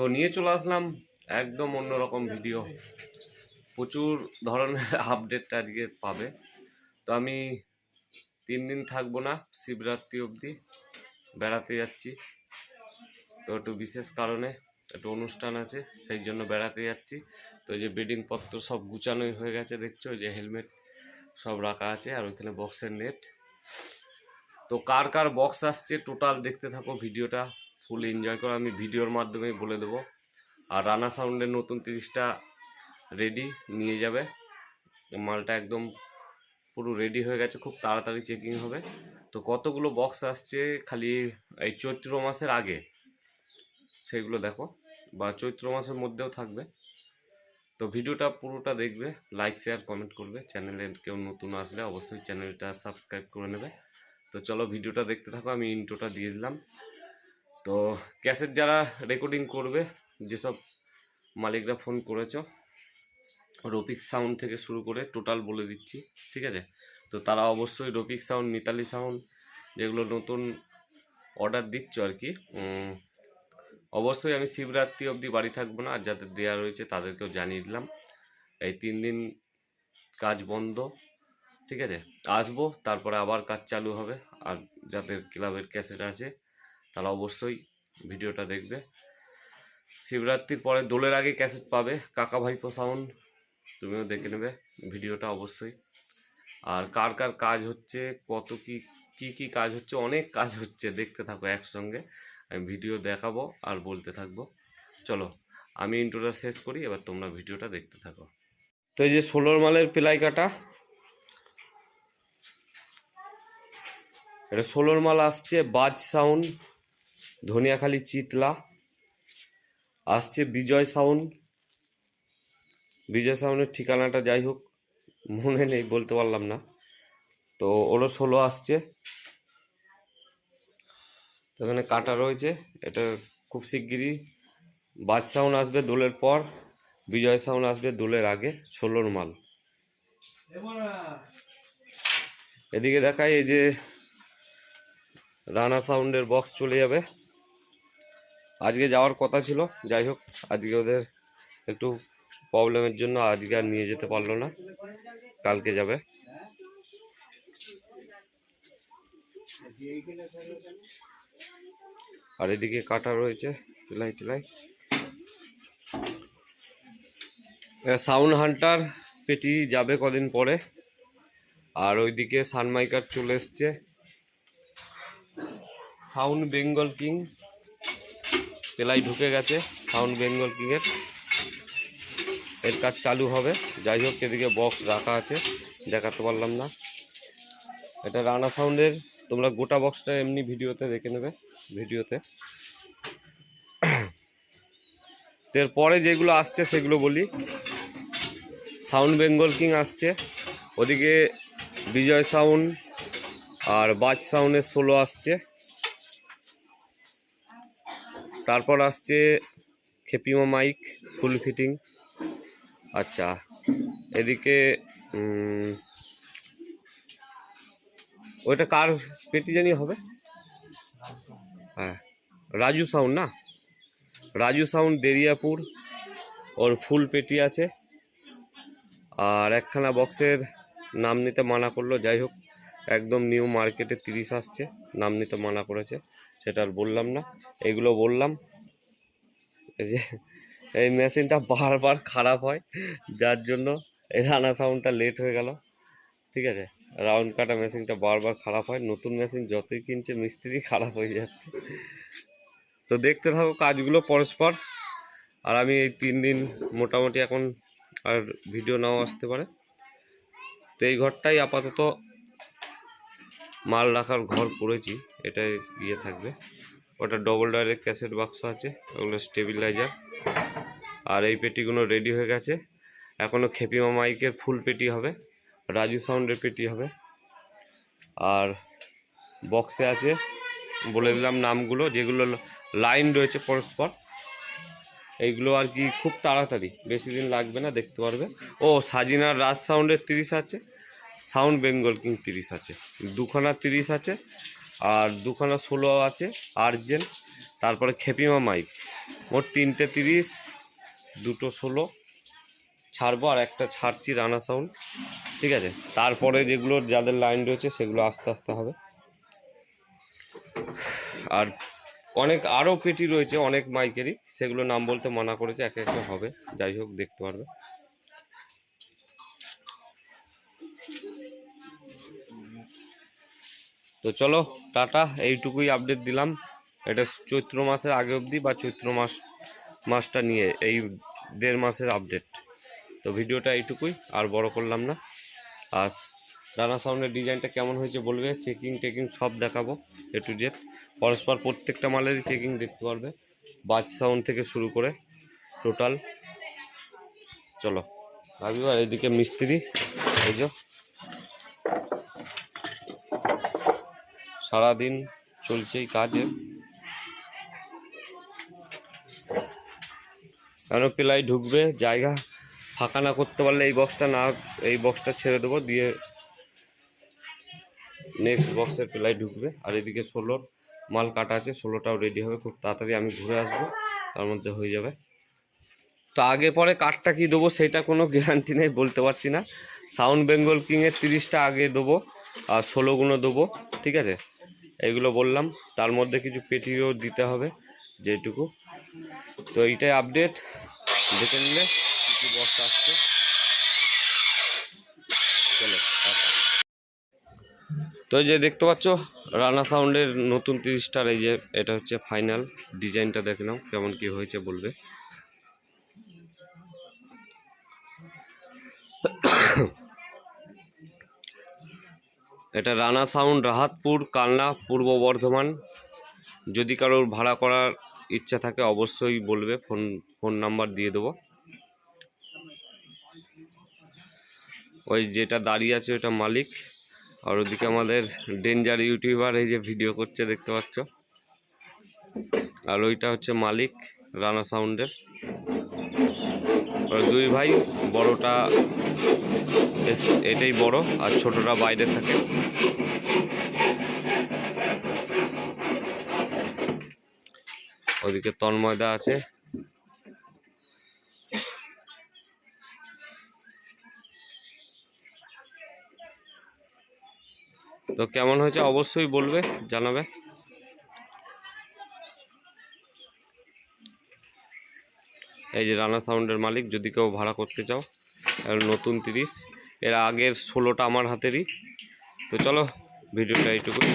তো নিয়ে চলে আসলাম একদম অন্যরকম ভিডিও প্রচুর ধরনের আপডেট আজকে পাবে। তো আমি তিন দিন থাকব না, শিবরাত্রি অবধি বেড়াতে যাচ্ছি। তো একটু বিশেষ কারণে একটু অনুষ্ঠান আছে, সেই জন্য বেড়াতে যাচ্ছি। তো যে বেডিং পত্র সব গুছানোই হয়ে গেছে, দেখছ? যে হেলমেট সব রাখা আছে আর ওইখানে বক্সের নেট তো কার কার বক্স আসছে টোটাল দেখতে থাকো ভিডিওটা ফুল এনজয় করো, আমি ভিডিওর মাধ্যমে বলে দেবো। আর রানা সাউন্ডের নতুন তিরিশটা রেডি নিয়ে যাবে। মালটা একদম পুরো রেডি হয়ে গেছে, খুব তাড়াতাড়ি চেকিং হবে। তো কতগুলো বক্স আসছে খালি এই চৈত্র মাসের আগে? সেগুলো দেখো, বা চৈত্র মাসের মধ্যেও থাকবে। তো ভিডিওটা পুরোটা দেখবে লাইক শেয়ার কমেন্ট করবে। চ্যানেলে কেউ নতুন আসলে অবশ্যই চ্যানেলটা সাবস্ক্রাইব করে নেবে। তো চলো ভিডিওটা দেখতে থাকো, আমি ইন্ট্রোটা দিয়ে দিলাম। তো ক্যাসেট যারা রেকর্ডিং করবে, যেসব মালিকরা ফোন করেছ, রফিক সাউন্ড থেকে শুরু করে টোটাল বলে দিচ্ছি, ঠিক আছে? তো তারা অবশ্যই রফিক সাউন্ড মিতালি সাউন্ড যেগুলো নতুন অর্ডার দিচ্ছ আর কি অবশ্যই আমি শিবরাত্রি অবধি বাড়ি থাকব না, আর যাদের দেওয়া রয়েছে তাদেরকেও জানিয়ে দিলাম। এই তিন দিন কাজ বন্ধ, ঠিক আছে? আসব, তারপরে আবার কাজ চালু হবে, আর যাদের ক্লাবের ক্যাসেট আছে তারা অবশ্যই ভিডিওটা দেখবে। শিবরাত্রির পরে দোলের আগে ক্যাসেট পাবে। কাকা ভাইপো সাউন্ড তুমিও দেখে নেবে ভিডিওটা অবশ্যই। আর কার কার কাজ হচ্ছে, কত কি কি কি কাজ হচ্ছে, অনেক কাজ হচ্ছে, দেখতে থাকো একসঙ্গে। আমি ভিডিও দেখাবো আর বলতে থাকব। চলো, আমি ইন্ট্রোটা শেষ করি, এবার তোমরা ভিডিওটা দেখতে থাকো। তো এই যে ষোলোর মালের প্লাই কাটা, এটা ষোলোর মাল আসছে বাজ সাউন্ড ধনিয়াখালি চিতলা, আসছে বিজয় সাউন্ড বিজয় সাউন্ডের ঠিকানাটা যাই হোক, মনে নেই, বলতে পারলাম না। তো ওরও ষোলো আসছে। এখানে কাটা রয়েছে, এটা খুব শিগগিরই। বাজ সাউন্ড আসবে দোলের পর, বিজয় সাউন্ড আসবে দোলের আগে, ষোলোর মাল। এদিকে দেখাই, এই যে রানা সাউন্ডের বক্স চলে যাবে। আজকে যাওয়ার কথা ছিল, যাই হোক, আজকে ওদের একটু প্রবলেমের জন্য আজকে আর নিয়ে যেতে পারল না, কালকে যাবে। আর এদিকে কাটা রয়েছে টিলাই। টিলাই সাউন্ড হান্টার পেটি যাবে কদিন পরে, আর ওইদিকে সানমাইকার চলে এসছে। সাউন্ড বেঙ্গল কিং পেলাই ঢুকে গেছে সাউন্ড বেঙ্গল কিংয়ের এর। কাজ চালু হবে। যাই হোক, এদিকে বক্স রাখা আছে। দেখাতে পারলাম না। এটা রানা সাউন্ডের তোমরা গোটা বক্সটা এমনি ভিডিওতে দেখে নেবে। ভিডিওতে। এরপরে যেগুলো আসছে, সেগুলো বলি। সাউন্ড বেঙ্গল কিং আসছে। ওদিকে বিজয় সাউন্ড আর বাজ সাউন্ডের সোলো আসছে। তারপর আসছে খেপিমা মাইক ফুল ফিটিং আচ্ছা এদিকে ওইটা কার পেটি জানি হবে? হ্যাঁ রাজু সাউন্ড না? রাজু সাউন্ড দেরিয়াপুর, ওর ফুল পেটি আছে। আর একখানা বক্সের নাম নিতে মানা করল, যাই হোক, একদম নিউ মার্কেটে তিরিশ আসছে, নাম নিতে মানা করেছে। সেটা আর বললাম না। এগুলো বললাম। এই মেশিনটা বারবার খারাপ হয়, যার জন্য এই রানা সাউন্ডটা লেট হয়ে গেল। ঠিক আছে? রাউন্ড কাটা মেশিনটা বারবার খারাপ হয়। নতুন মেশিন যতই কিনছে, মিস্ত্রি খারাপ হয়ে যাচ্ছে। তো দেখতে থাকো কাজগুলো পরস্পর। আর আমি এই তিন দিন মোটামুটি এখন আর ভিডিও নাও আসতে পারে। তো এই ঘরটাই আপাতত মাল রাখার ঘর করেছি, এটাই ইয়ে থাকবে। ওটা ডবল ডাইরেক্ট ক্যাসেট বাক্স আছে, ওগুলো স্টেবিলাইজার আর এই পেটিগুলো রেডি হয়ে গেছে। এখনও খেপিমা মাইকের ফুল পেটি হবে, রাজু সাউন্ডের পেটি হবে। আর বক্সে আছে, বলে দিলাম নামগুলো, যেগুলো লাইন রয়েছে পরস্পর। এইগুলো আর কি খুব তাড়াতাড়ি, বেশি দিন লাগবে না, দেখতে পারবে। ও, সাজিনার রাজ সাউন্ডের তিরিশ আছে। সাউন্ড বেঙ্গল কিং তিরিশ আছে। দুখানা তিরিশ আছে, আর দুখানা ষোলো আছে আর্জেন্ট তারপরে খেপিমা মাইক। মোট তিনটে তিরিশ, দুটো ষোলো, ছাড়বো আর একটা ছাড়ছি রানা সাউন্ড, ঠিক আছে? তারপরে যেগুলো যাদের লাইন রয়েছে সেগুলো আস্তে আস্তে হবে। আর অনেক আরও পেটি রয়েছে, অনেক মাইকেরই, সেগুলো নাম বলতে মানা করেছে, একে একে হবে, যাই হোক, দেখতে পারবে। তো চলো, টাটা, এইটুকুই আপডেট দিলাম। এটা চৈত্র মাসের আগে অবধি বা চৈত্র মাস, মাসটা নিয়ে, এই দেড় মাসের আপডেট তো ভিডিওটা এইটুকুই, আর বড় করলাম না। আর ডানা সাউন্ডের ডিজাইনটা কেমন হয়েছে বলবে? চেকিং টেকিং সব দেখাবো এ টু জেড পরস্পর প্রত্যেকটা মালেরই চেকিং দেখতে পারবে। বাজ সাউন্ড থেকে শুরু করে টোটাল চলো রাবিবার এদিকে মিস্ত্রি, এই যে। সারাদিন চলছে এই কাজে কেন পেলাই ঢুকবে, জায়গা ফাঁকা না করতে পারলে এই বক্সটা না, এই বক্সটা ছেড়ে দেবো, দিয়ে নেক্সট বক্সের পেলাই ঢুকবে। আর এদিকে ষোলোর মাল কাটা আছে ষোলোটাও রেডি হবে, খুব তাড়াতাড়ি আমি ঘুরে আসব, তার মধ্যে হয়ে যাবে। তো আগে পরে কাঠটা কি দেবো সেটা কোনো গ্যারান্টি নেই, বলতে পারছি না। সাউন্ড বেঙ্গল কিংয়ের তিরিশটা আগে দেবো, আর ষোলোগুলো দেবো, ঠিক আছে? এইগুলো বললাম। তার মধ্যে কিছু পেটিও দিতে হবে, যেটুকু। তো এইটাই আপডেট দেখে নিলে কিছু বস্তা আসছে। তো যে দেখতে পাচ্ছ, রানা সাউন্ডের নতুন তিরিশটার এই যে এটা হচ্ছে ফাইনাল ডিজাইনটা দেখে নাও, কেমন কি হয়েছে বলবে। এটা রানা সাউন্ড, রাহাতপুর, কালনা, পূর্ব বর্ধমান। যদি কারোর ভাড়া করার ইচ্ছা থাকে, অবশ্যই বলবে, ফোন ফোন নাম্বার দিয়ে দেবো। ওই যেটা দাঁড়িয়ে আছে, ওটা মালিক। আর ওদিকে আমাদের ডেঞ্জার ইউটিউবার, এই যে ভিডিও করছে, দেখতে পাচ্ছ? আর ওইটা হচ্ছে মালিক, রানা সাউন্ডের। দুই ভাই, বড়টা এটাই বড়, আর ছোটটা বাইরে থাকে। ওদিকে তন্ময়দা আছে। তো কেমন হয়েছে অবশ্যই বলবে, জানাবে। এই যে রানা সাউন্ডের মালিক, যদি কেউ ভাড়া করতে চাও। আর নতুন তিরিশ। এর আগের ষোলোটা আমার হাতেরই। তো চলো ভিডিওটা এইটুকুই।